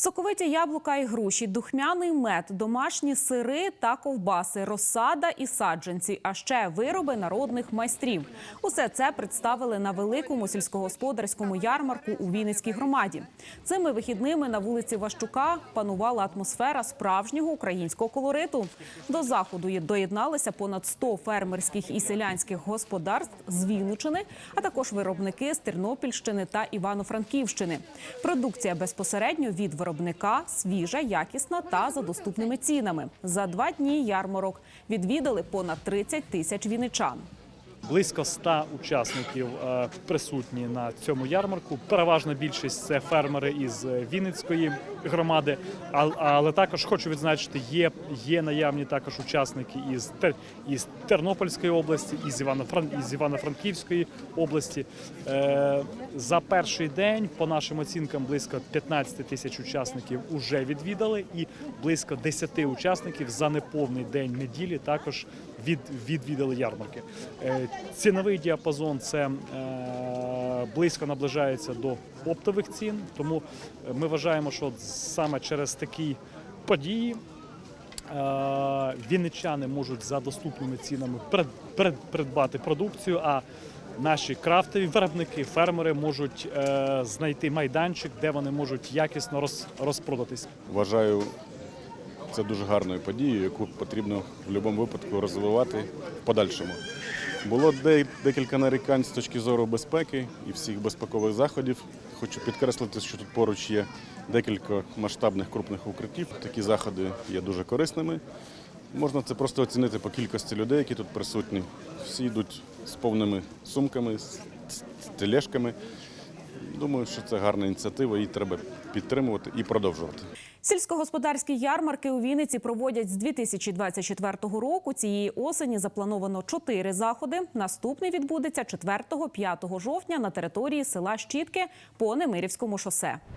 Соковиті яблука і груші, духмяний мед, домашні сири та ковбаси, розсада і саджанці, а ще вироби народних майстрів. Усе це представили на великому сільськогосподарському ярмарку у Вінницькій громаді. Цими вихідними на вулиці Ващука панувала атмосфера справжнього українського колориту. До заходу доєдналися понад 100 фермерських і селянських господарств з Вінничини, а також виробники з Тернопільщини та Івано-Франківщини. Продукція безпосередньо від виробника свіжа, якісна та за доступними цінами. За два дні ярмарок відвідали понад 30 тисяч вінничан. Близько 100 учасників е, присутні на цьому ярмарку. Переважна більшість це фермери із е, Вінницької громади. Але також хочу відзначити, є, є наявні також учасники із, із Тернопільської області, із Івано-Франківської області. Е, За перший день, по нашим оцінкам, близько 15 тисяч учасників вже відвідали, і близько 10 учасників за неповний день неділі також від, відвідали ярмарки. Е, Ціновий діапазон це е, близько наближається до оптових цін, тому ми вважаємо, що саме через такі події е, вінничани можуть за доступними цінами придбати продукцію. А наші крафтові виробники, фермери можуть знайти майданчик, де вони можуть якісно роз, розпродатись. Вважаю це дуже гарною подією, яку потрібно в будь-якому випадку розвивати в подальшому. Було декілька нарікань з точки зору безпеки і всіх безпекових заходів. Хочу підкреслити, що тут поруч є декілька масштабних крупних укриттів. Такі заходи є дуже корисними. Можна це просто оцінити по кількості людей, які тут присутні. Всі йдуть з повними сумками, з тележками. Думаю, що це гарна ініціатива, її треба підтримувати і продовжувати. Сільськогосподарські ярмарки у Вінниці проводять з 2024 року. Цієї осені заплановано чотири заходи. Наступний відбудеться 4-5 жовтня на території села Щітки по Немирівському шосе.